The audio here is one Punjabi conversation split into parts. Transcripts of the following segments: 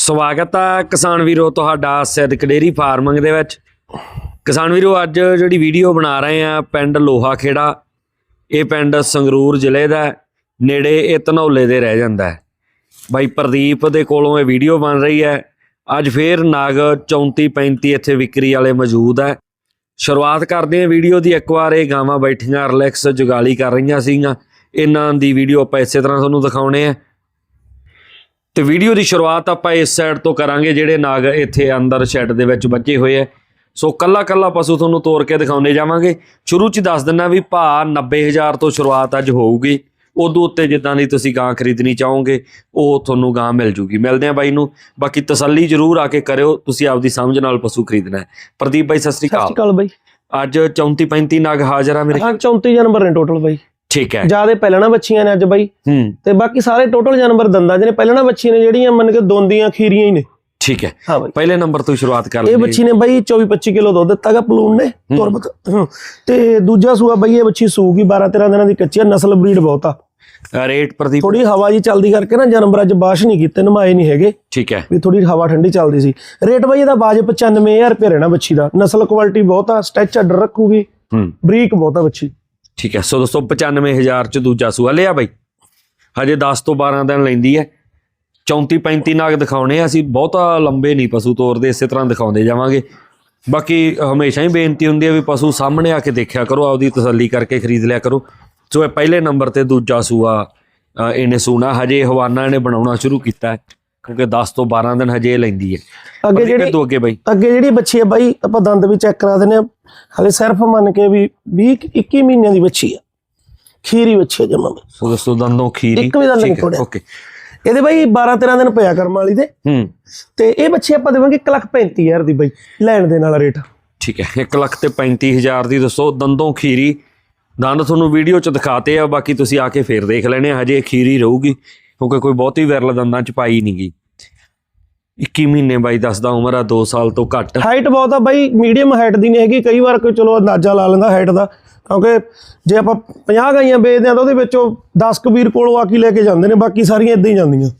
ਸਵਾਗਤ ਹੈ ਕਿਸਾਨ ਵੀਰੋ ਤੁਹਾਡਾ ਸਿੱਧਕ ਡੇਰੀ ਫਾਰਮਿੰਗ ਦੇ ਵਿੱਚ। ਕਿਸਾਨ ਵੀਰੋ, ਅੱਜ ਜਿਹੜੀ ਵੀਡੀਓ ਬਣਾ ਰਹੇ ਆ, ਪਿੰਡ ਲੋਹਾ ਖੇੜਾ ਇਹ ਪਿੰਡ ਸੰਗਰੂਰ ਜ਼ਿਲ੍ਹੇ ਦਾ ਨੇੜੇ ਇਹ ਧਨੌਲੇ ਦੇ ਰਹਿ ਜਾਂਦਾ ਹੈ। ਬਾਈ ਪ੍ਰਦੀਪ ਦੇ ਕੋਲੋਂ ਇਹ ਵੀਡੀਓ ਬਣ ਰਹੀ ਹੈ। ਅੱਜ ਫੇਰ ਨਾਗ 34 35 ਇੱਥੇ ਵਿਕਰੀ ਵਾਲੇ ਮੌਜੂਦ ਹੈ। ਸ਼ੁਰੂਆਤ ਕਰਦੇ ਹਾਂ ਵੀਡੀਓ ਦੀ, ਇੱਕ ਵਾਰ ਇਹ ਗਾਵਾਂ ਬੈਠੀਆਂ ਰਿਲੈਕਸ ਜੁਗਾਲੀ ਕਰ ਰਹੀਆਂ ਸੀਗੀਆਂ। ਇਹਨਾਂ ਦੀ ਵੀਡੀਓ ਆਪਾਂ ਇਸੇ ਤਰ੍ਹਾਂ ਤੁਹਾਨੂੰ ਦਿਖਾਉਣੇ ਆ। ਤੇ ਵੀਡੀਓ ਦੀ ਸ਼ੁਰੂਆਤ ਆਪਾਂ ਇਸ ਸਾਈਡ ਤੋਂ ਕਰਾਂਗੇ ਜਿਹੜੇ ਨਾਗ ਇੱਥੇ ਅੰਦਰ ਸ਼ੈੱਡ ਦੇ ਵਿੱਚ ਬੱਝੇ ਹੋਏ ਐ ਸੋ ਕੱਲਾ ਕੱਲਾ ਪਸ਼ੂ ਤੁਹਾਨੂੰ ਤੋੜ ਕੇ ਦਿਖਾਉਣੇ ਜਾਵਾਂਗੇ। ਸ਼ੁਰੂ ਚ ਦੱਸ ਦਿੰਨਾ ਵੀ ਭਾ 90000 ਤੋਂ ਸ਼ੁਰੂਆਤ ਅੱਜ ਹੋਊਗੀ। ਉਦੋਂ ਉੱਤੇ ਜਿੱਦਾਂ ਦੀ ਤੁਸੀਂ ਗਾਂ ਖਰੀਦਣੀ ਚਾਹੋਗੇ ਉਹ ਤੁਹਾਨੂੰ ਗਾਂ ਮਿਲ ਜੂਗੀ। ਮਿਲਦੇ ਆ ਬਾਈ ਨੂੰ। ਬਾਕੀ ਤਸੱਲੀ ਜ਼ਰੂਰ ਆ ਕੇ ਕਰਿਓ ਤੁਸੀਂ ਆਪਦੀ ਸਮਝ ਨਾਲ ਪਸ਼ੂ ਖਰੀਦਣਾ ਹੈ। ਪ੍ਰਦੀਪ ਬਾਈ ਸਤਿ ਸ੍ਰੀ ਸਤਿ ਸ਼੍ਰੀ ਅਕਾਲ ਅਕਾਲ ਬਾਈ। ਅੱਜ 34 35 ਨਾਗ ਹਾਜ਼ਰ ਆ ਮੇਰੇ ਹਾਂ 34 ਜਾਨਵਰ ਨੇ ਟੋਟਲ ਬਾਈ। ਠੀਕ ਹੈ। ਜਿਆਦੇ ਪਹਿਲਣਾ ਬੱਚੀਆਂ ਨੇ ਅੱਜ ਬਾਈ। ਹੂੰ। ਤੇ ਬਾਕੀ ਸਾਰੇ ਟੋਟਲ ਜਾਨਵਰ ਦੰਦਾਂ ਜਿਹਨੇ ਪਹਿਲਣਾ ਬੱਚੀਆਂ ਨੇ ਜਿਹੜੀਆਂ ਮੰਨ ਕੇ ਦੋਂਦੀਆਂ ਖੀਰੀਆਂ ਹੀ ਨੇ। ਠੀਕ ਹੈ। ਹਾਂ ਬਾਈ। ਪਹਿਲੇ ਨੰਬਰ ਤੋਂ ਸ਼ੁਰੂਆਤ ਕਰ ਇਹ ਲਈਏ ਬੱਚੀ ਨੇ ਬਾਈ 24 25 ਕਿਲੋ ਦੁੱਧ ਦਿੱਤਾਗਾ ਪਲੂਨ ਨੇ। ਤੁਰ ਬਕ ਹਾਂ। ਤੇ ਦੂਜਾ ਸੂਆ ਬਾਈ ਇਹ ਬੱਚੀ ਸੂਗੀ 12 13 ਦਿਨਾਂ ਦੀ ਕੱਚੀ ਨਸਲ ਬਰੀਡ ਬਹੁਤ ਆ। ਰੇਟ ਪ੍ਰਦੀਪ ਥੋੜੀ ਹਵਾ ਜੀ ਚੱਲਦੀ ਕਰਕੇ ਨਾ ਜਾਨਵਰ ਅੱਜ ਬਾਸ਼ ਨਹੀਂ ਕੀਤੇ ਨਮਾਏ ਨਹੀਂ ਹੈਗੇ। ਠੀਕ ਹੈ। ਵੀ ਥੋੜੀ ਹਵਾ ਠੰਡੀ ਚੱਲਦੀ ਸੀ। ਰੇਟ ਬਾਈ ਇਹਦਾ ਬਾਜ 95000 ਰੁਪਏ ਰਹਿਣਾ ਬੱਚੀ ਦਾ। ਨਸਲ ਕੁਆਲਿਟੀ ਬਹੁਤ ਆ ਸਟੈਚ ਆਰਡਰ ਰੱਖੂਗੀ। ਬਰੀਕ ਬਹੁਤ ਆ ਬੱਚੀ ਠੀਕ ਹੈ, ਸੋ ਦੋਸਤੋ 95000 ਚ ਦੂਜਾ ਸੂਆ ਲਿਆ ਬਾਈ। ਹਜੇ 10 ਤੋਂ 12 ਦਿਨ ਲੈਂਦੀ ਹੈ। 34 35 ਨਾਗ ਦਿਖਾਉਣੇ ਆ ਅਸੀਂ, ਬਹੁਤਾ ਲੰਬੇ ਨਹੀਂ ਪਸ਼ੂ ਤੋਰਦੇ, ਇਸੇ ਤਰ੍ਹਾਂ ਦਿਖਾਉਂਦੇ ਜਾਵਾਂਗੇ। ਬਾਕੀ ਹਮੇਸ਼ਾ ਹੀ ਬੇਨਤੀ ਹੁੰਦੀ ਹੈ ਵੀ ਪਸ਼ੂ ਸਾਹਮਣੇ ਆ ਕੇ ਦੇਖਿਆ ਕਰੋ, ਆਪਦੀ ਤਸੱਲੀ ਕਰਕੇ ਖਰੀਦ ਲਿਆ ਕਰੋ। ਸੋ ਇਹ ਪਹਿਲੇ ਨੰਬਰ ਤੇ ਦੂਜਾ ਸੂਆ ਇਹਨੇ ਸੂਣਾ, ਹਜੇ ਹਵਾਨਾ ਇਹਨੇ ਬਣਾਉਣਾ ਸ਼ੁਰੂ ਕੀਤਾ ਹੈ। ਕਿਉਂਕਿ 10 ਤੋਂ 12 ਦਿਨ ਹਜੇ ਲੈਂਦੀ ਹੈ। ਅੱਗੇ ਜਿਹੜੀ ਤੋਂ ਅੱਗੇ ਬਾਈ। ਅੱਗੇ ਜਿਹੜੀ ਬੱਚੀ ਹੈ ਬਾਈ ਆਪਾਂ ਦੰਦ ਵੀ ਚੈੱਕ ਕਰਾ ਦਿੰਦੇ ਆ ਹਲੇ ਸਿਰਫ ਮੰਨ ਕੇ ਵੀ 20 21 ਮਹੀਨਿਆਂ ਦੀ ਬੱਚੀ ਆ। ਖੀਰੀ ਬੱਚੀ ਆ ਜਮਾ। ਸੋ ਦੋਸਤੋ ਦੰਦੋਂ ਖੀਰੀ। ਇੱਕ ਵੀ ਦੰਦ ਨਹੀਂ ਠੀਕ ਹੈ, ਤੋੜਿਆ। ਓਕੇ। ਇਹਦੇ ਬਾਈ 12 13 ਦਿਨ ਪਿਆ ਕਰਮ ਵਾਲੀ ਦੇ। ਹੂੰ। ਤੇ ਇਹ ਬੱਚੀ ਆਪਾਂ ਦੇਵਾਂਗੇ 135000 ਦੀ ਬਾਈ ਲੈਣ ਦੇ ਨਾਲ ਰੇਟ। ਠੀਕ ਹੈ 1 ਲੱਖ ਤੇ 35000 ਦੀ ਦੱਸੋ ਦੰਦੋਂ ਖੀਰੀ। ਦੰਦ ਤੁਹਾਨੂੰ ਵੀਡੀਓ ਚ ਦਿਖਾਤੇ ਆ ਬਾਕੀ ਤੁਸੀਂ ਆ ਕੇ ਫੇਰ ਦੇਖ ਲੈਣੇ ਆ ਹਜੇ ਖੀਰੀ ਰਹੂਗੀ। ਕਿਉਂਕਿ ਕੋਈ ਬਹੁਤੀ ਵਿਰਲ ਦੰਦਾਂ ਚ ਪਾਈ ਨਹੀਂਗੀ 21 ਮਹੀਨੇ ਬਾਈ ਦੱਸਦਾ ਉਮਰ ਆ 2 ਸਾਲ ਤੋਂ ਘੱਟ। ਹਾਈਟ ਬਹੁਤ ਆ ਬਾਈ ਮੀਡੀਅਮ ਹਾਈਟ ਦੀ ਨਹੀਂ ਹੈਗੀ ਕਈ ਵਾਰ ਕੋਈ ਚਲੋ ਅੰਦਾਜ਼ਾ ਲਾ ਲੈਂਦਾ ਹਾਈਟ ਦਾ। ਕਿਉਂਕਿ ਜੇ ਆਪਾਂ 50 ਗਾਈਆਂ ਵੇਚਦੇ ਆ ਤਾਂ ਉਹਦੇ ਵਿੱਚੋਂ 10 ਕਬੀਰ ਕੋਲੋਂ ਆ ਕੇ ਲੈ ਕੇ ਜਾਂਦੇ ਨੇ ਬਾਕੀ ਸਾਰੀਆਂ ਇਦਾਂ ਹੀ ਜਾਂਦੀਆਂ।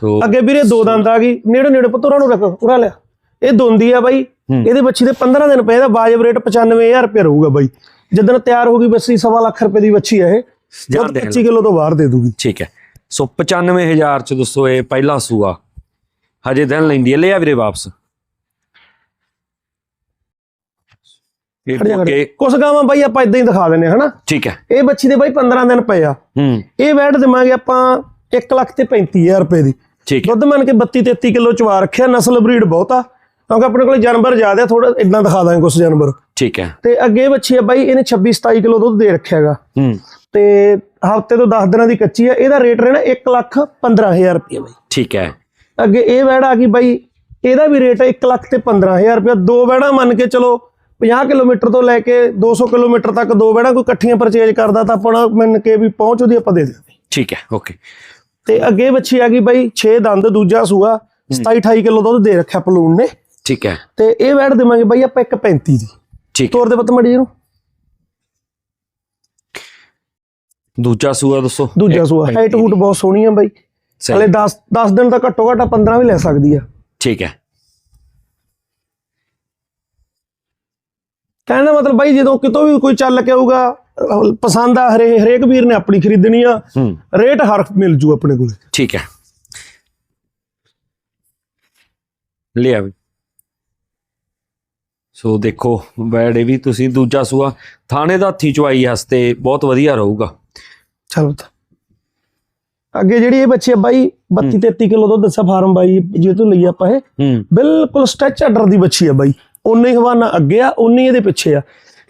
ਸੋ ਅੱਗੇ ਵੀਰੇ ਦੋ ਦੰਦ ਆ ਗਈ ਨੇੜੇ ਨੇੜੇ ਪੁੱਤਰਾਂ ਨੂੰ ਰੱਖ ਉਰਾ ਲਿਆ। ਇਹ ਦੋਂਦੀ ਆ ਬਾਈ ਇਹਦੇ ਬੱਚੀ ਦੇ 15 ਦਿਨ ਪਏ ਦਾ ਵਾਜਬ ਰੇਟ 95000 ਰੁਪਏ ਰਹੂਗਾ ਬਾਈ। ਜਦੋਂ ਤਿਆਰ ਹੋ ਗਈ ਬੱਸੀ ਸਵਾ ਲੱਖ ਰੁਪਏ ਦੀ ਬੱਚੀ ਆ ਇਹ। ਜਾਂ ਦੁੱਧ ਦੇਖ 25 ਕਿਲੋ ਤੋਂ ਬਾਹਰ ਦੇ ਦੂਗੀ। ਠੀਕ ਹੈ। ਸੋ 95000 ਚ ਦੱਸੋ ਇਹ ਪਹਿਲਾ ਸੂਆ। ਹਜੇ ਦਿਨ ਲੈਂਦੀ ਹੈ ਲਿਆ ਵੀਰੇ ਵਾਪਸ। ਇਹ ਕੁਛ ਗਾਵਾਂ ਬਾਈ ਆਪਾਂ ਇਦਾਂ ਹੀ ਦਿਖਾ ਦਿੰਨੇ ਹਨਾ? ਠੀਕ ਹੈ। ਇਹ ਬੱਚੀ ਦੇ ਬਾਈ 15 ਦਿਨ ਪਏ ਆ। ਹੂੰ। ਇਹ ਵੈਟ ਦੇਵਾਂਗੇ ਆਪਾਂ 1 ਲੱਖ ਤੇ 35000 ਰੁਪਏ ਦੀ। ਠੀਕ ਦੁੱਧ ਮੰਨ ਕੇ 32 33 ਕਿਲੋ ਚਵਾ ਰੱਖਿਆ ਨਸਲ ਬਰੀਡ ਬਹੁਤ ਆ। ਕਿਉਂਕਿ ਆਪਣੇ ਕੋਲ ਜਾਨਵਰ ਜ਼ਿਆਦਾ ਥੋੜਾ ਇਦਾਂ ਦਿਖਾ ਦਾਂਗੇ ਕੁਛ ਜਾਨਵਰ। ਠੀਕ ਹੈ। ਤੇ ਅੱਗੇ ਬੱਚੀ ਆ ਬਾਈ ਇਹਨੇ 26 27 ਕਿਲੋ ਦੁੱਧ ਦੇ ਰੱਖਿਆ ਹੈਗਾ। ਹੂੰ। ਤੇ ਹਫ਼ਤੇ ਤੋਂ 10 ਦਿਨਾਂ ਦੀ ਕੱਚੀ ਆ ਇਹਦਾ ਰੇਟ ਰਹਿਣਾ 1 ਲੱਖ 15000 ਰੁਪਏ ਬਾਈ। ਠੀਕ ਹੈ। ਅੱਗੇ ਇਹ ਵੈੜ ਆ ਗਈ ਬਾਈ ਇਹਦਾ ਵੀ ਰੇਟ ਹੈ 1 ਲੱਖ ਤੇ 15000 ਰੁਪਏ। ਦੋ ਵੈੜਾਂ ਮੰਨ ਕੇ ਚਲੋ 50 ਕਿਲੋਮੀਟਰ ਤੋਂ ਲੈ ਕੇ 200 ਕਿਲੋਮੀਟਰ ਤੱਕ ਦੋ ਵੈੜਾਂ ਕੋਈ ਇਕੱਠੀਆਂ ਪਰਚੇਜ ਕਰਦਾ ਤਾਂ ਆਪਣਾ ਮੰਨ ਕੇ ਵੀ ਪਹੁੰਚ ਉਹਦੀ ਆਪਾਂ ਦੇ ਦਿੰਦੇ ਠੀਕ ਹੈ ਓਕੇ ਤੇ ਅੱਗੇ ਬੱਚੀ ਆ ਗਈ ਬਾਈ 6 ਦੰਦ ਦੂਜਾ ਸੂਆ 27 28 ਕਿਲੋ ਦੁੱਧ ਦੇ ਰੱਖਿਆ ਪਲੂਨ ਨੇ। ਠੀਕ ਹੈ। ਤੇ ਇਹ ਵੈੜ ਦੇਵਾਂਗੇ ਬਾਈ ਆਪਾਂ 1.35 ਦੀ। ਠੀਕ ਤੋਰ ਦੇ ਪੁੱਤ ਮੜੀ ਨੂੰ। ਦੂਜਾ ਸੂਆ ਦੱਸੋ? ਦੂਜਾ ਸੂਆ। ਹਾਈਟ ਹੂਟ ਬਹੁਤ ਸੋਹਣੀ ਆ ਬਾਈ। ਹਲੇ 10 10 ਦਿਨ ਤਾਂ ਘੱਟੋ ਘੱਟ 15 ਵੀ ਲੈ ਸਕਦੀ ਆ। ਠੀਕ ਹੈ। ਕਹਿਣ ਦਾ ਮਤਲਬ ਬਾਈ ਜਦੋਂ ਕਿਤੋਂ ਵੀ ਕੋਈ ਚੱਲ ਕੇ ਆਊਗਾ ਪਸੰਦ ਆ ਹਰੇ ਹਰੇਕ ਵੀਰ ਨੇ ਆਪਣੀ ਖਰੀਦਣੀ ਆ। ਰੇਟ ਹਰ ਮਿਲ ਜੂ ਆਪਣੇ ਕੋਲੇ। ਠੀਕ ਹੈ। ਲਿਆ ਵੀ। ਸੋ ਦੇਖੋ ਬੈੜੇ ਵੀ ਤੁਸੀਂ ਦੂਜਾ ਸੂਆ। ਥਾਣੇ ਦਾ ਹੱਥੀ ਚਵਾਈ ਹਸਤੇ ਬਹੁਤ ਵਧੀਆ ਰਹੂਗਾ। ਚਲੋ ਅੱਗੇ ਜਿਹੜੀ ਇਹ ਬੱਚੀ ਆ ਬਾਈ 32 33 ਕਿਲੋ ਦੁੱਧ ਦੱਸਿਆ ਫਾਰਮ ਬਾਈ ਜੇ ਤੋਂ ਲਈ ਆਪਾਂ ਇਹ। ਬਿਲਕੁਲ ਸਟੈਚ ਆਰਡਰ ਦੀ ਬੱਚੀ ਆ ਬਾਈ। ਉਨੇ ਹੀ ਹਵਾਨਾ ਅੱਗੇ ਆ ਉਨੇ ਹੀ ਇਹਦੇ ਪਿੱਛੇ ਆ।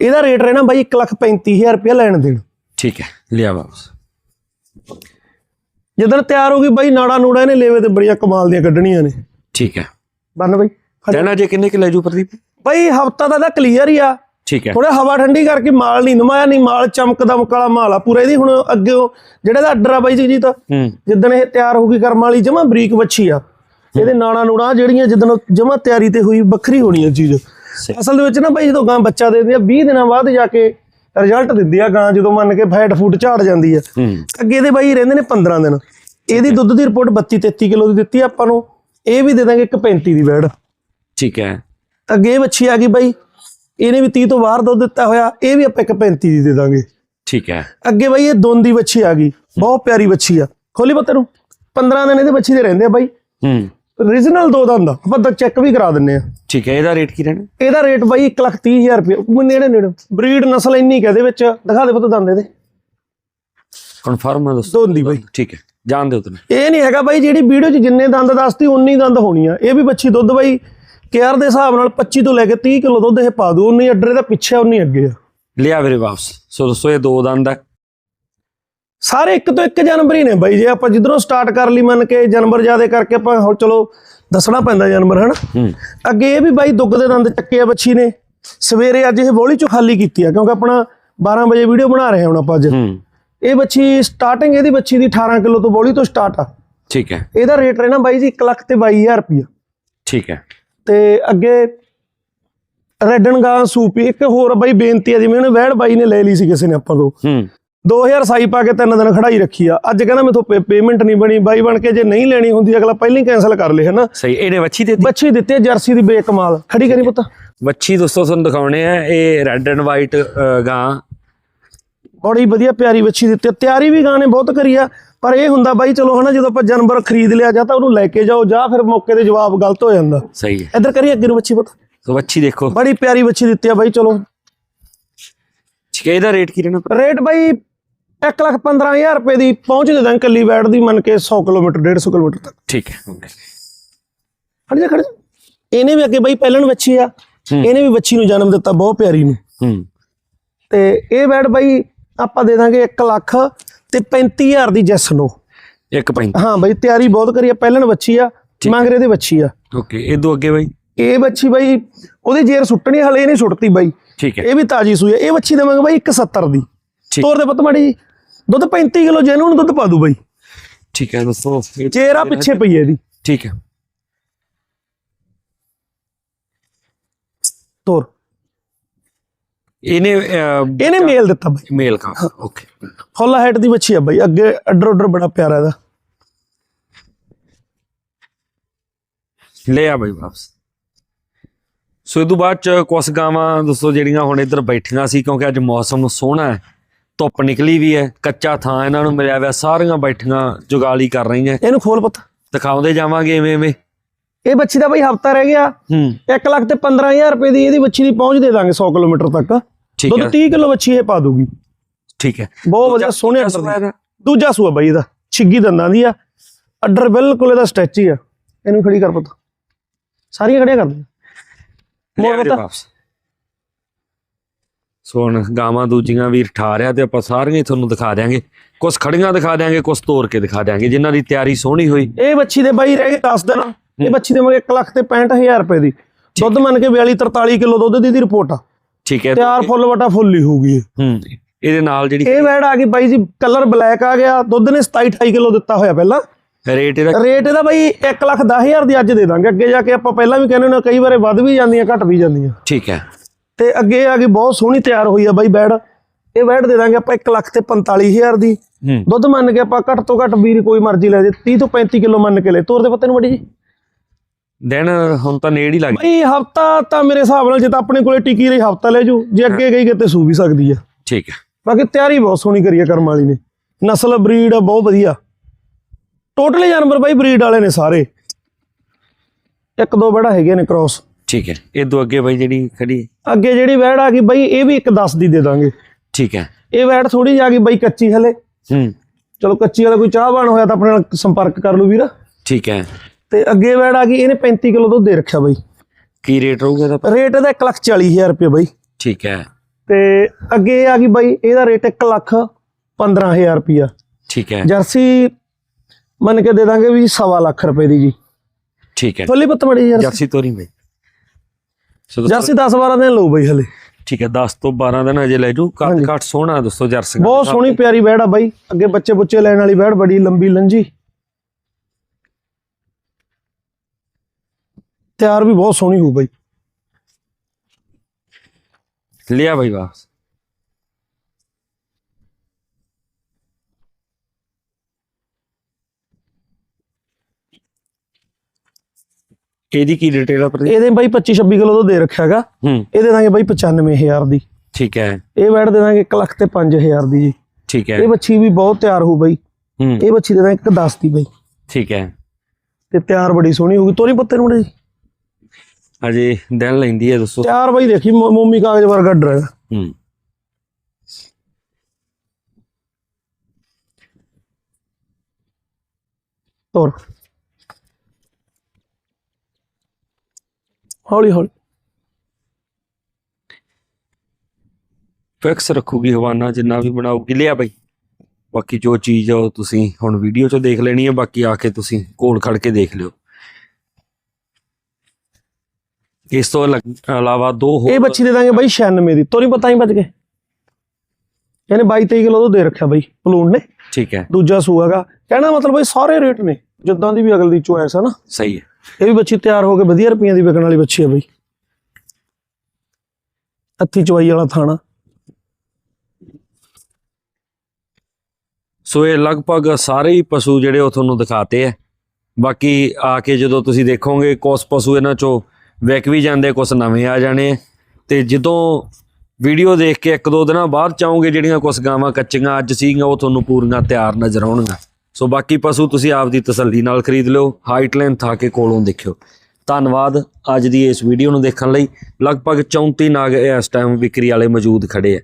ਇਹਦਾ ਰੇਟ ਰਹਿਣਾ ਬਾਈ 135000 ਰੁਪਏ ਲੈਣ ਦੇਣ। ਠੀਕ ਹੈ ਲਿਆ ਵਾਪਸ। ਜਦੋਂ ਤਿਆਰ ਹੋ ਗਈ ਬਾਈ ਨਾੜਾ ਨੂੜਾ ਇਹਨੇ ਲੇਵੇ ਤੇ ਬੜੀਆਂ ਕਮਾਲ ਦੀਆਂ ਕੱਢਣੀਆਂ ਨੇ। ਠੀਕ ਹੈ। ਬੰਨ ਬਾਈ। ਕਹਿਣਾ ਜੇ ਕਿੰਨੇ ਕਿ ਲੈ ਜੂ ਪ੍ਰਦੀਪ? ਬਾਈ ਹਫਤਾ ਦਾ ਤਾਂ ਕਲੀਅਰ ਹੀ ਆ। ਠੀਕ ਹੈ। ਥੋੜਾ ਹਵਾ ਠੰਡੀ ਕਰਕੇ ਮਾਲ ਨਹੀਂ ਨਮਾਇਆ ਨਹੀਂ ਮਾਲ ਚਮਕਦਾ ਮਕਾਲਾ ਮਾਲ ਆ। ਪੂਰਾ ਇਹਦੀ ਹੁਣ ਅੱਗੇ ਜਿਹੜਾ ਦਾ ਅੱਡਰ ਆ ਬਾਈ ਜੀ ਜੀ ਤਾਂ ਜਿੱਦਣ ਇਹ ਤਿਆਰ ਹੋਊਗੀ ਕਰਮ ਵਾਲੀ ਜਮਾ ਬਰੀਕ ਵੱਛੀ ਆ। ਇਹਦੇ ਨਾਣਾ ਨੂੜਾ ਜਿਹੜੀਆਂ ਜਿੱਦਣ ਜਮਾ ਤਿਆਰੀ ਤੇ ਹੋਈ ਵੱਖਰੀ ਹੋਣੀ ਆ ਚੀਜ਼। ਅਸਲ ਦੇ ਵਿੱਚ ਨਾ ਬਾਈ ਜਦੋਂ ਗਾਂ ਬੱਚਾ ਦੇ ਦਿੰਦੀ ਆ 20 ਦਿਨਾਂ ਬਾਅਦ ਜਾ ਕੇ ਰਿਜ਼ਲਟ ਦਿੰਦੀ ਆ ਗਾਂ ਜਦੋਂ ਮੰਨ ਕੇ ਫੈਟ ਫੂਟ ਝਾੜ ਜਾਂਦੀ ਆ। ਅੱਗੇ ਦੇ ਬਾਈ ਰਹਿੰਦੇ ਨੇ 15 ਦਿਨ। ਇਹਦੀ ਦੁੱਧ ਦੀ ਰਿਪੋਰਟ 32 33 ਕਿਲੋ ਦੀ ਦਿੱਤੀ ਆ ਆਪਾਂ ਨੂੰ। ਇਹ ਵੀ ਦੇ ਦਾਂਗੇ ਇੱਕ 35 ਦੀ ਵੈੜ ਠੀਕ ਹੈ। ਅੱਗੇ ਵੱਛੀ ਆ ਗਈ ਬਾਈ। ਇਹਨੇ ਵੀ 30 ਤੋਂ ਬਾਹਰ ਦੁੱਧ ਦਿੱਤਾ ਹੋਇਆ ਇਹ ਵੀ ਆਪਾਂ ਇੱਕ 35 ਦੀ ਦੇ ਦਾਂਗੇ। ਠੀਕ ਹੈ। ਅੱਗੇ ਬਾਈ ਇਹ ਦੋਨ ਦੀ ਵੱਛੀ ਆ ਗਈ ਬਹੁਤ ਪਿਆਰੀ ਵੱਛੀ ਆ। ਖੋਲੀ ਪੱਤੇ ਨੂੰ 15 ਦਿਨ ਇਹਦੇ ਵੱਛੀ ਦੇ ਰਹਿੰਦੇ ਆ ਬਾਈ। ਹੂੰ। ਰੀਜਨਲ ਦੋ ਦੰਦ ਆ ਆਪਾਂ ਤਾਂ ਚੈੱਕ ਵੀ ਕਰਾ ਦਿੰਨੇ ਆ ਠੀਕ ਹੈ ਇਹਦਾ ਰੇਟ ਕੀ ਰਹਿਣਾ? ਇਹਦਾ ਰੇਟ ਬਾਈ 130000 ਰੁਪਏ ਉਹ ਨੇੜੇ ਨੇੜੇ। ਬਰੀਡ ਨਸਲ ਇੰਨੀ ਕਿ ਇਹਦੇ ਵਿੱਚ। ਦਿਖਾ ਦੇ ਪੁੱਤ ਦੰਦ ਇਹਦੇ। ਕਨਫਰਮ ਹੈ ਦੋਸਤੋ ਦੋਨ ਦੀ ਬਾਈ। ਠੀਕ ਹੈ ਜਾਣ ਦਿਓ ਤੁਸੀਂ ਇਹ ਨਹੀਂ ਹੈਗਾ ਬਾਈ ਜਿਹੜੀ ਵੀਡੀਓ 'ਚ ਜਿੰਨੇ ਦੰਦ ਦੱਸਤੀ ਉਨੀ ਦੰਦ ਹੋਣੀ ਆ। ਇਹ ਵੀ ਬੱਚੀ ਦੁੱਧ ਬਾਈ। ਕੇਅਰ ਦੇ ਹਿਸਾਬ ਨਾਲ 25 ਤੋਂ ਲੈ ਕੇ 30 ਕਿਲੋ ਦੁੱਧ ਇਹ ਪਾ ਦੂ ਉਨੀ ਅੱਡਰੇ ਦਾ ਪਿੱਛੇ ਉਨੀ ਅੱਗੇ ਆ। ਲਿਆ ਵੀਰੇ ਵਾਪਸ। ਸੋ ਦੋਸਤੋ ਇਹ ਦੋ ਦੰਦ ਹੈ ਸਾਰੇ ਇੱਕ ਤੋਂ ਇੱਕ ਜਾਨਵਰ ਨੇ ਬਾਈ ਜੇ ਆਪਾਂ ਜਿੱਧਰੋਂ ਸਟਾਰਟ ਕਰ ਲਈ ਮੰਨ ਕੇ ਜਾਨਵਰ ਜਿਆਦੇ ਕਰਕੇ ਆਪਾਂ ਹੁਣ ਚਲੋ ਦੱਸਣਾ ਪੈਂਦਾ ਜਾਨਵਰ ਹਨਾ? ਅੱਗੇ ਇਹ ਵੀ ਬਾਈ ਦੁੱਗ ਦੇ ਦੰਦ ਚੱਕੇ ਆ ਬੱਚੀ ਨੇ। ਸਵੇਰੇ ਅੱਜ ਇਹ ਬੋਲੀ ਚੋਂ ਖਾਲੀ ਕੀਤੀ ਆ ਕਿਉਂਕਿ ਆਪਣਾ 12 ਵਜੇ ਵੀਡੀਓ ਬਣਾ ਰਹੇ ਹਾਂ ਹੁਣ ਆਪਾਂ ਅੱਜ। ਇਹ ਬੱਚੀ ਸਟਾਰਟਿੰਗ ਇਹਦੀ ਬੱਚੀ ਦੀ 18 ਕਿਲੋ ਤੋਂ ਬੋਲੀ ਤੋਂ ਸਟਾਰਟ ਆ। ਠੀਕ ਹੈ। ਇਹਦਾ ਰੇਟ ਰਹਿਣਾ ਬਾਈ ਜੀ 1 ਲੱਖ ਤੇ 22000 ਰੁਪਇਆ ਠੀਕ ਹੈ। ਤੇ ਅੱਗੇ ਰੈਡਨ ਗਾਂ ਸੂਪੀ ਇੱਕ ਹੋਰ ਬਾਈ ਬੇਨਤੀ ਆ ਜਿਵੇਂ ਉਹਨੇ ਵਹਿੜ ਬਾਈ ਨੇ ਲੈ ਲਈ ਸੀ ਕਿਸੇ ਨੇ ਆਪਾਂ ਤੋਂ। ਹੂੰ। 2000 ਸਾਈ ਪਾ ਕੇ ਤਿੰਨ ਦਿਨ ਖੜਾਈ ਰੱਖੀ ਆ। ਅੱਜ ਕਹਿੰਦਾ ਮੇਥੋਂ ਪੇਮੈਂਟ ਨਹੀਂ ਬਣੀ ਬਾਈ ਬਣ ਕੇ ਜੇ ਨਹੀਂ ਲੈਣੀ ਹੁੰਦੀ ਅਗਲਾ ਪਹਿਲਾਂ ਹੀ ਕੈਨਸਲ ਕਰ ਲੇ ਹਨਾ? ਸਹੀ ਇਹਨੇ ਵੱਛੀ ਦਿੱਤੀ? ਬੱਚੀ ਦਿੱਤੀ ਜਰਸੀ ਦੀ ਬੇਕਮਾਲ। ਖੜੀ ਕਰੀ ਪੁੱਤ। ਵੱਛੀ ਦੋਸਤੋ ਤੁਹਾਨੂੰ ਦਿਖਾਉਣੇ ਆ ਇਹ ਰੈੱਡ ਐਂਡ ਵਾਈਟ ਗਾਂ। ਬੜੀ ਵਧੀਆ ਪਿਆਰੀ ਬੱਚੀ ਦਿੱਤੀ। ਤਿਆਰੀ ਵੀ ਗਾਂ ਨੇ ਬਹੁਤ ਕਰੀ ਆ। ਪਰ ਇਹ ਹੁੰਦਾ ਬਾਈ ਚਲੋ ਹਨਾ ਜਦੋਂ ਆਪਾਂ ਜਾਨਵਰ ਖਰੀਦ ਲਿਆ ਜਾਂ ਤਾਂ ਉਹਨੂੰ ਲੈ ਕੇ ਜਾਓ ਜਾਂ ਫਿਰ ਮੌਕੇ ਤੇ ਜਵਾਬ ਗਲਤ ਹੋ ਜਾਂਦਾ। ਸਹੀ ਹੈ। ਇੱਧਰ ਕਰੀ ਅੱਗੇ ਨੂੰ ਬੱਚੀ ਪੁੱਤ। ਸੋ ਵੱਛੀ ਦੇਖੋ। ਬੜੀ ਪਿਆਰੀ ਬੱਚੀ ਦਿੱਤੀ ਆ ਬਾਈ ਚਲੋ। ਠੀਕ ਹੈ ਇਹਦਾ ਰੇਟ ਕੀ ਰਹਿਣਾ ਰੇਟ ਬਾਈ 1 ਲੱਖ 15000 ਰੁਪਏ ਦੀ ਪਹੁੰਚ ਦੇ ਦਾਂ ਕੱਲੀ ਬੈਠ ਦੀ ਮੰਨ ਕੇ 100 ਕਿਲੋਮੀਟਰ 150 ਕਿਲੋਮੀਟਰ ਤੱਕ। ਠੀਕ ਹੈ ਓਕੇ ਖੜ ਜਾ ਖੜ ਜਾ। ਇਹਨੇ ਵੀ ਅੱਗੇ ਬਾਈ ਪਹਿਲਣ ਬੱਚੀ ਆ। ਇਹਨੇ ਵੀ ਬੱਚੀ ਨੂੰ ਜਨਮ ਦਿੱਤਾ ਬਹੁਤ ਪਿਆਰੀ ਨੂੰ। ਹੂੰ। ਤੇ ਇਹ ਬੈਡ ਬਾਈ ਆਪਾਂ ਦੇ ਦਾਂਗੇ 1 ਲੱਖ ਤੇ 35000 ਦੀ ਜੈਸ ਨੋ ਇੱਕ ਪੈਂਤੀ। ਹਾਂ ਬਾਈ ਤਿਆਰੀ ਬਹੁਤ ਕਰੀ ਆ ਪਹਿਲਣ ਬੱਚੀ ਆ ਮੰਗਰੇ ਦੇ ਬੱਚੀ ਆ। ਓਕੇ ਇਹ ਦੋ ਅੱਗੇ ਬਾਈ। ਇਹ ਬੱਚੀ ਬਾਈ ਉਹਦੀ ਜੇਰ ਸੁੱਟਣੀ ਹਲੇ ਇਹਨੇ ਸੁੱਟਤੀ ਬਾਈ। ਠੀਕ ਹੈ। ਇਹ ਵੀ ਤਾਜੀ ਸੂਈ ਆ। ਇਹ ਬੱਚੀ ਦੇਵਾਂਗੇ ਬਾਈ 170 ਦੀ। ਤੋਰ ਦੇ ਪੁੱਤ ਮਾੜੀ ਜੀ ਦੁੱਧ 35 ਕਿਲੋ ਜੈਨੂਨ ਦੁੱਧ ਪਾ ਦੂ ਬਾਈ। ਠੀਕ ਹੈ ਦੋਸਤੋ ਇਹ- ਚੇਰਾ ਪਿੱਛੇ ਪਈ ਹੈ ਇਹਦੀ। ਠੀਕ ਹੈ। ਤੋਰ। ਇਹਨੇ ਇਹਨੇ ਮੇਲ ਦਿੱਤਾ ਬਾਈ। ਮੇਲ ਕਾ ਓਕੇ ਫੁੱਲ ਹਾਈਟ ਦੀ ਬੱਚੀ ਆ ਬਾਈ ਅੱਗੇ ਅੱਡਰ ਉੱਡਰ ਬੜਾ ਪਿਆਰਾ ਇਹਦਾ। ਲੈ ਆ ਬਾਈ ਵਾਪਸ। ਸੋ ਇਹ ਤੋਂ ਬਾਅਦ ਚ ਕੁਛ ਗਾਵਾਂ ਦੋਸਤੋ ਜਿਹੜੀਆਂ ਹੁਣ ਇੱਧਰ ਬੈਠੀਆਂ ਸੀ ਕਿਉਂਕਿ ਅੱਜ ਮੌਸਮ ਸੋਹਣਾ ਹੈ ਧੁੱਪ ਨਿਕਲੀ ਵੀ ਹੈ ਕੱਚਾ ਥਾਂ ਇਹਨਾਂ ਨੂੰ ਮਿਲਿਆ ਹੋਇਆ ਸਾਰੀਆਂ ਬੈਠੀਆਂ ਜੁਗਾਲੀ ਕਰ ਰਹੀਆਂ। ਇਹਨੂੰ ਖੋਲ ਪੁੱਤ। ਦਿਖਾਉਂਦੇ ਜਾਵਾਂਗੇ ਐਵੇਂ ਐਵੇਂ। ਇਹ ਬੱਚੀ ਦਾ ਬਾਈ ਹਫਤਾ ਰਹਿ ਗਿਆ। ਹੂੰ। 1 ਲੱਖ ਤੇ 15000 ਰੁਪਏ ਦੀ ਇਹਦੀ ਬੱਚੀ ਦੀ ਪਹੁੰਚ ਦੇ ਦਾਂਗੇ 100 ਕਿਲੋਮੀਟਰ ਤੱਕ। ਠੀਕ ਦੁੱਧ ਹੈ। 30 ਕਿਲੋ ਬੱਚੀ ਇਹ ਪਾ ਦੂਗੀ। ਠੀਕ ਹੈ। ਬਹੁਤ ਵਧੀਆ ਸੋਹਣੇ ਇਹਦਾ? ਦੂਜਾ ਸੂਆ ਬਾਈ ਇਹਦਾ ਛਿੱਗੀ ਦੰਦਾਂ ਦੀ ਆ। ਅੱਡਰ ਬਿਲਕੁਲ ਇਹਦਾ ਸਟੈਚ ਹੀ ਆ। ਇਹਨੂੰ ਖੜੀ ਕਰ ਪੁੱਤ। ਸਾਰੀਆਂ ਖੜੀਆਂ ਕਰ ਦੇ। ਮੋੜ ਵੀਰੇ ਪੁੱਤ। ਵਾਪਸ। ਸੋ ਹੁਣ ਗਾਵਾਂ ਦੂਜੀਆਂ ਵੀ ਠਾ ਰਿਆ ਤੇ ਆਪਾਂ ਸਾਰੀਆਂ ਹੀ ਤੁਹਾਨੂੰ ਦਿਖਾ ਦਿਆਂਗੇ। ਕੁਝ ਖੜੀਆਂ ਦਿਖਾ ਦਿਆਂਗੇ ਕੁਝ ਤੋੜ ਕੇ ਦਿਖਾ ਦਿਆਂਗੇ। ਜਿਨ੍ਹਾਂ ਦੀ ਤਿਆਰੀ ਸੋਹਣੀ ਹੋਈ। ਇਹ ਬੱਚੀ ਦੇ ਬਾਈ ਰਹਿ ਗਏ 10 ਦਿਨ। ਇਹ ਬੱਚੀ ਦੇ ਮਗੇ 1 ਲੱਖ ਤੇ 65000 ਰੁਪਏ ਦੀ। ਦੁੱਧ ਮੰਨ ਕੇ 42 43 ਕਿਲੋ ਦੁੱਧ ਦੀ ਦੀ ਰਿਪੋਰਟ ਆ। ਠੀਕ ਹੈ। ਤਿਆਰ ਫੁੱਲ ਵਟਾ ਫੁੱਲ ਹੀ ਹੋਊਗੀ। ਹੂੰ ਇਹਦੇ ਨਾਲ ਜਿਹੜੀ ਇਹ ਵੈੜ ਆ ਗਈ ਬਾਈ ਜੀ ਕਲਰ ਬਲੈਕ ਆ ਗਿਆ। ਦੁੱਧ ਨੇ 27 28 ਕਿਲੋ ਦਿੱਤਾ ਹੋਇਆ ਪਹਿਲਾਂ। ਰੇਟ ਇਹਦਾ ਰੇਟ ਇਹਦਾ ਬਾਈ 1 ਲੱਖ 10000 ਦੀ ਅੱਜ ਦੇ ਦਾਂਗੇ। ਅੱਗੇ ਜਾ ਕੇ ਆਪਾਂ ਪਹਿਲਾਂ ਵੀ ਕਹਿੰਦੇ ਨੇ ਕਈ ਵਾਰੇ ਵੱਧ ਵੀ ਜਾਂਦੀਆਂ ਘਟ ਵੀ ਜਾਂਦੀਆਂ। ਠੀਕ ਹੈ। ਤੇ ਅੱਗੇ ਆ ਗਈ ਬਹੁਤ ਸੋਹਣੀ ਤਿਆਰ ਹੋਈ ਆ ਬਾਈ ਬੈੜ ਇਹ ਬੈੜ ਦੇ ਦਾਂਗੇ ਆਪਾਂ 1 ਲੱਖ ਤੇ 45000 ਦੀ। ਦੁੱਧ ਮੰਨ ਕੇ ਆਪਾਂ ਘੱਟ ਤੋਂ ਘੱਟ ਵੀਰ ਕੋਈ ਮਰਜ਼ੀ ਲੈ ਜੇ 30 ਤੋਂ 35 ਕਿਲੋ ਮੰਨ ਕੇ ਲੈ। ਤੋਰ ਦੇ ਪੱਤੇ ਨੂੰ ਮੜੀ ਜੀ ਦਿਨ ਹੁਣ ਤਾਂ ਨੇੜ ਹੀ ਲੱਗ ਬਾਈ ਹਫਤਾ ਤਾਂ ਮੇਰੇ ਹਿਸਾਬ ਨਾਲ ਜੇ ਤਾਂ ਆਪਣੇ ਕੋਲੇ ਟਿਕੀ ਰਹੀ ਹਫਤਾ ਲੈ ਜੂ ਜੇ ਅੱਗੇ ਗਈ ਕਿਤੇ ਸੂ ਵੀ ਸਕਦੀ ਆ। ਠੀਕ ਹੈ ਬਾਕੀ ਤਿਆਰੀ ਬਹੁਤ ਸੋਹਣੀ ਕਰੀ ਆ ਕਰਮ ਵਾਲੀ ਨੇ। ਨਸਲ ਬਰੀਡ ਬਹੁਤ ਵਧੀਆ। ਟੋਟਲੀ ਜਾਨਵਰ ਬਾਈ ਬਰੀਡ ਵਾਲੇ ਨੇ ਸਾਰੇ। ਇੱਕ ਦੋ ਬੜਾ ਹੈਗੇ ਨੇ ਕ੍ਰਾਸ ਠੀਕ ਹੈ ਇਹ ਦੋ ਅੱਗੇ ਬਾਈ ਜਿਹੜੀ ਖੜੀ। ਅੱਗੇ ਜਿਹੜੀ ਵੈੜ ਆ ਗਈ ਬਾਈ ਇਹ ਵੀ ਇੱਕ 10 ਦੀ ਦੇ ਦਾਂਗੇ। ਠੀਕ ਹੈ ਇਹ ਵੈੜ ਥੋੜੀ ਜਿਹੀ ਆ ਗਈ ਬਾਈ ਕੱਚੀ ਹਲੇ। ਹੂੰ। ਚਲੋ ਕੱਚੀ ਵਾਲਾ ਕੋਈ ਚਾਹਵਾਨ ਹੋਇਆ ਤਾਂ ਆਪਣੇ ਨਾਲ ਸੰਪਰਕ ਕਰ ਲੂ ਵੀਰ। ਠੀਕ ਹੈ ਤੇ ਅੱਗੇ ਵੈੜ ਆ ਗਈ ਇਹਨੇ 35 ਕਿਲੋ ਦੁੱਧ ਦੇ ਰੱਖਿਆ ਬਾਈ। ਕੀ ਰੇਟ ਰਹੂਗਾ ਇਹਦਾ? ਰੇਟ ਇਹਦਾ 140000 ਰੁਪਏ ਬਾਈ। ਠੀਕ ਹੈ। ਤੇ ਅੱਗੇ ਆ ਗਈ ਬਾਈ ਇਹਦਾ ਰੇਟ 1 ਲੱਖ 15000 ਰੁਪਿਆ ਠੀਕ ਹੈ। ਜਰਸੀ ਮੰਨ ਕੇ ਦੇ ਦਾਂਗੇ ਵੀ ਸਵਾ ਲੱਖ ਰੁਪਏ ਦੀ ਜੀ। ਠੀਕ ਹੈ। ਫੁੱਲੀ ਪੱਤ ਮੜੀ ਜਰਸੀ। ਜਰਸੀ ਤੋਰੀ ਬਾਈ। ਜਰਸੀ 10 12 ਦਿਨ ਲਓ ਬਾਈ ਹਲੇ। ਠੀਕ ਹੈ 10 ਤੋਂ 12 ਦਿਨ ਅਜੇ ਲੈ ਜੂ ਕੱਟ। ਕੱਟ ਸੋਹਣਾ ਦੋਸਤੋ ਜਰਸੀ। ਬਹੁਤ ਸੋਹਣੀ ਪਿਆਰੀ ਵੈੜ ਆ ਬਾਈ। ਅੱਗੇ ਬੱਚੇ ਬੁੱਚੇ ਲੈਣ ਵਾਲੀ ਵੈੜ ਬੜੀ ਲੰਬੀ ਲੰਜੀ। ਤਿਆਰ ਵੀ ਬਹੁਤ ਸੋਹਣੀ ਹੋ ਬਾਈ ਲਿਆ ਬਾਈ ਵਾਪਸ ਇਹਦੀ ਕੀ ਡਿਟੇਲ ਆ ਪ੍ਰਦੀਪ ਇਹਦੇ ਬਾਈ 25 26 ਕਿਲੋ ਤੋਂ ਦੇ ਰੱਖਿਆਗਾ ਹੂੰ ਇਹ ਦੇ ਦਾਂਗੇ ਬਾਈ 95000 ਦੀ ਠੀਕ ਹੈ ਇਹ ਬੈਡ ਦੇ ਦਾਂਗੇ 1 ਲੱਖ ਤੇ 5000 ਦੀ ਜੀ ਠੀਕ ਹੈ ਇਹ ਬੱਚੀ ਵੀ ਬਹੁਤ ਤਿਆਰ ਹੋਊ ਬਾਈ ਹੂੰ ਇਹ ਬੱਚੀ ਦੇ ਦਾਂਗੇ ਇੱਕ 10 ਦੀ ਬਾਈ ਠੀਕ ਹੈ ਤੇ ਤਿਆਰ ਬੜੀ ਸੋਹਣੀ ਹੋਊਗੀ ਤੋਰੀ ਪੱਤੇ ਨੂੰ ਜੀ ਅਜੇ ਦਿਨ ਲੈਂਦੀ ਹੈ ਦੱਸੋ। ਤਿਆਰ ਬਾਈ ਦੇਖੀ ਮੋਮੀ ਕਾਗਜ਼ ਵਰਗਾ ਡਰ ਹੂੰ। ਤੋਰ ਹੌਲੀ ਹੌਲੀ। ਫਿਕਸ ਰੱਖੂਗੀ ਹਵਾਨਾ ਜਿੰਨਾ ਵੀ ਬਣਾਉਗੀ ਲਿਆ ਬਈ। ਬਾਕੀ ਜੋ ਚੀਜ਼ ਆ ਉਹ ਤੁਸੀਂ ਹੁਣ ਵੀਡੀਓ 'ਚ ਦੇਖ ਲੈਣੀ ਹੈ ਬਾਕੀ ਆ ਕੇ ਤੁਸੀਂ ਕੋਲ ਖੜ ਕੇ ਦੇਖ ਲਿਓ। ਇਸ ਤੋਂ ਇਲਾ- ਇਲਾਵਾ ਦੋ ਹੋਰ ਇਹ ਬੱਚੀ ਦੇ ਦਾਂਗੇ ਬਾਈ 96 ਦੀ। ਤੋਰੀ ਪਤਾ ਹੀ ਬਚ ਗਏ। ਇਹਨੇ 22 23 ਕਿਲੋ ਤੋਂ ਦੇ ਰੱਖਿਆ ਬਾਈ ਪਲੂਨ ਨੇ। ਠੀਕ ਹੈ। ਦੂਜਾ ਸੂਆਗਾ ਕਹਿਣਾ ਮਤਲਬ ਬਾਈ ਸਾਰੇ ਰੇਟ ਨੇ ਜਿੱਦਾਂ ਦੀ ਵੀ ਅਗਲ ਦੀ ਚੋਇਸ ਹੈ ਨਾ। ਸਹੀ ਹੈ। ਇਹ ਵੀ ਬੱਚੀ ਤਿਆਰ ਹੋ ਕੇ ਵਧੀਆ ਰੁਪਈਆਂ ਦੀ ਵਿਕਣ ਵਾਲੀ ਬੱਚੀ ਹੈ ਬਾਈ। ਹੱਥੀ ਚਵਾਈ ਵਾਲਾ ਥਾਣਾ। ਸੋ ਇਹ ਲਗਭਗ ਸਾਰੇ ਹੀ ਪਸ਼ੂ ਜਿਹੜੇ ਉਹ ਤੁਹਾਨੂੰ ਦਿਖਾਤੇ ਆ ਬਾਕੀ ਆ ਕੇ ਜਦੋਂ ਤੁਸੀਂ ਦੇਖੋਗੇ ਕੁਝ ਪਸ਼ੂ ਇਹਨਾਂ ਚੋਂ ਵਿਕ ਵੀ ਜਾਂਦੇ ਕੁਝ ਨਵੇਂ ਆ ਜਾਣੇ। ਆ। ਤੇ ਜਦੋਂ ਵੀਡੀਓ ਦੇਖ ਕੇ ਇੱਕ ਦੋ ਦਿਨਾਂ ਬਾਅਦ ਚਾਹੋਗੇ ਜਿਹੜੀਆਂ ਕੁਝ ਗਾਵਾਂ ਕੱਚੀਆਂ ਅੱਜ ਸੀਗੀਆਂ, ਉਹ ਤੁਹਾਨੂੰ ਪੂਰੀਆਂ ਤਿਆਰ ਨਜ਼ਰ ਆਉਣਗੀਆਂ। ਸੋ ਬਾਕੀ ਪਸ਼ੂ ਤੁਸੀਂ ਆਪ ਦੀ ਤਸੱਲੀ ਨਾਲ ਖਰੀਦ ਲਿਓ ਹਾਈਟ ਲੈਂਥ ਆ ਕੇ ਕੋਲੋਂ ਦੇਖਿਓ। ਧੰਨਵਾਦ ਅੱਜ ਦੀ ਇਸ ਵੀਡੀਓ ਨੂੰ ਦੇਖਣ ਲਈ। ਲਗਭਗ 34 ਨਾਗ ਇਸ ਟਾਈਮ ਵਿਕਰੀ ਵਾਲੇ ਮੌਜੂਦ ਖੜੇ ਆ।